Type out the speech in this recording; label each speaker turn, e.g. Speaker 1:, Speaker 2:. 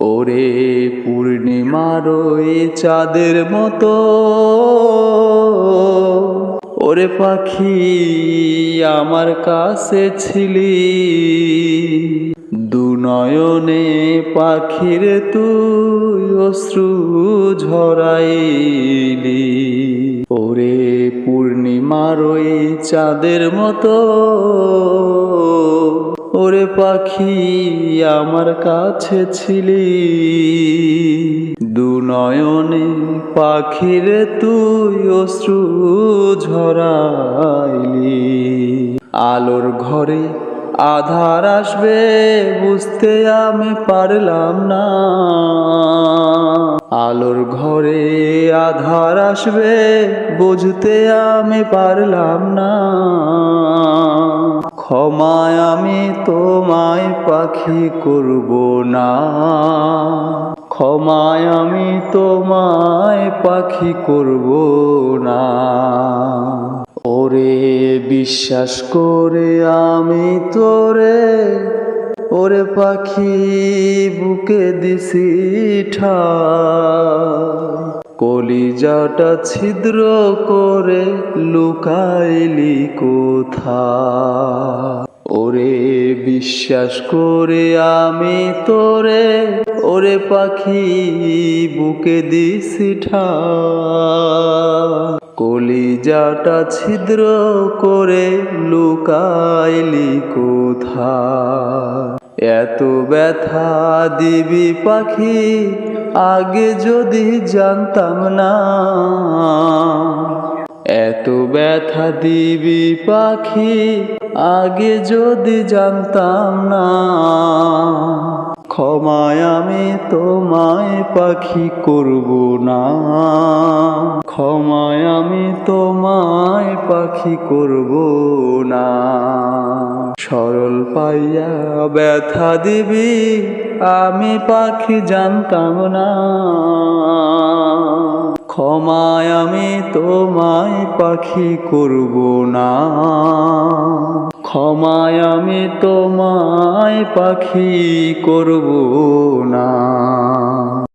Speaker 1: ওরে পূর্ণিমার ওই চাঁদের মতো। ওরে পাখি, আমার কাছে ছিলি। দুনয়নে পাখির তুই অশ্রু ঝরাইলি। ওরে পূর্ণিমার ওই চাঁদের মতো। ওরে পাখি, আমার কাছে ছিলি। দুনয়নে পাখির তুই অশ্রু ঝরাইলি। আলোর ঘরে আধার আসবে, বুঝতে আমি পারলাম না। আলোর ঘরে আধার আসবে, বুঝতে আমি পারলাম না। ক্ষমায় আমি তোমায় পাখি করব না। ক্ষমায় আমি তোমায় পাখি করব না। ওরে বিশ্বাস করে আমি তোরে, ওরে পাখি বুকে দিছি ঠাই কলিজাটা ছিদ্র করে লুকাইলি কোথা ওরে বিশ্বাস করে আমি তোরে, ওরে পাখি বুকে দিছি ঠাই। কলিজাটা ছিদ্র করে লুকাইলি কোথা এত ব্যথা দিবি পাখি আগে যদি জানতাম না। এত ব্যথা দিবি পাখি, আগে যদি জানতাম না। ক্ষমায় আমি তোমায় পাখি করব না। ক্ষমায় আমি তোমায় পাখি করব না। সরল পাইয়া ব্যথা দিবি, আমি পাখি জানতাম না। ক্ষমায় আমি তোমায় পাখি করব না। ক্ষমায় আমি তোমায় পাখি করব না।